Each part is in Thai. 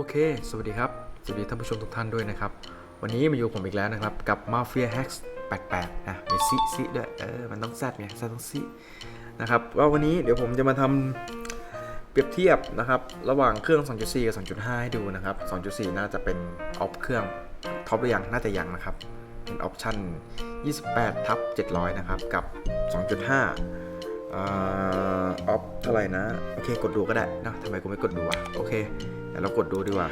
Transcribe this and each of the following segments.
โอเค สวัสดีครับ สวัสดีท่านผู้ชมทุกท่านด้วยนะครับ วันนี้มาอยู่ผมอีกแล้วนะครับ กับ Mafia Hacks 88 นะมีซิซิด้วยเออ มันต้องแซดไงแซดต้องซินะครับว่าวันนี้เดี๋ยวผมจะมาทำเปรียบเทียบนะครับ ระหว่างเครื่อง 2.4 กับ 2.5 ให้ดูนะครับ 2.4 น่าจะเป็นออฟเครื่องท็อปหรือยัง น่าจะยังนะครับ เป็นออปชั่น 28 ทับ 700 นะครับ กับ 2.5อ่าออฟเท่าไหร่นะ โอเค กดดูก็ได้นะทำไมกูไม่กดดูอะโอเค ดี๋ยวเรากดดูดีกว่า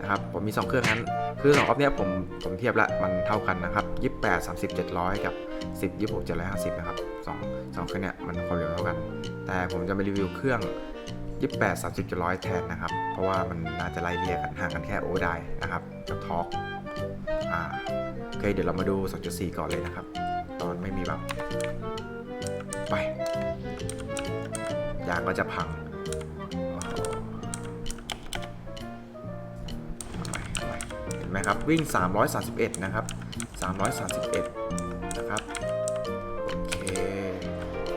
นะครับผมมี 2 เครื่องนั้นคือ2ออฟเนี้ยผมผมเทียบละมันเท่ากันนะครับ28 30 700 กับ 10 26 750 นะครับ2 2เครื่องเนี้ยมันความเร็วเท่ากัน แต่ผมจะมารีวิวเครื่อง 28 30 700 แทนนะครับ เพราะว่ามันน่าจะไล่เรียกกันห่างกันแค่โอไดนะครับกับทอกอ่าโอเคเดี๋ยวเรามาดู 2.4 ก่อนเลยนะครับ ตอนไม่มีบัฟไปยางก็จะพัง นะครับวิ่ง 331 นะครับ 331 นะครับ โอเค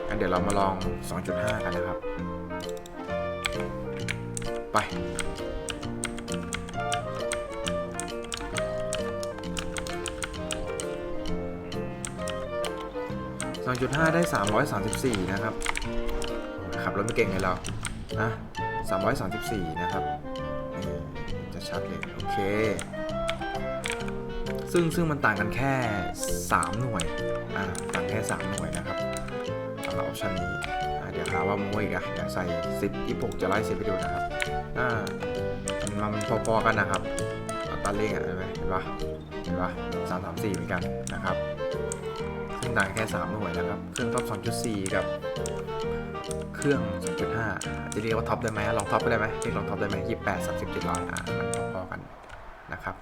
งั้นเดี๋ยวเรามาลอง 2.5 กันนะครับ ไปสองจุดห้าได้สามร้อยสามสิบสี่นะครับขับรถไม่เก่งไงเรานะสามร้อยสามสิบสี่นะครับจะชัดเลย โอเค ซึ่งซึ่งมันต่างกันแค่ 3 หน่วย อ่า ต่างแค่ 3 หน่วยนะครับสำหรับออปชันนี้อ่าเดี๋ยวหาว่าโม้อีกอะอยากใส่ 10 26 จะไล่10ไปดูนะครับ อ่า มันมันพอๆกันนะครับตันเร่งอะเห็นไหมเห็นปะเห็นปะ3 3 4เหมือนกันนะครับซึ่งต่างแค่ 3 หน่วยนะครับ เครื่องท็อป2.4 กับเครื่อง 2.5 จะเรียกว่าท็อปได้ไหมลองท็อปไปได้ไหมเรียกลองท็อปได้ไหม28 30 700อ่ามันพอๆกันนะครับ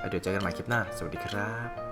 แล้วเดี๋ยวเจอกันใหม่คลิปหน้า สวัสดีครับ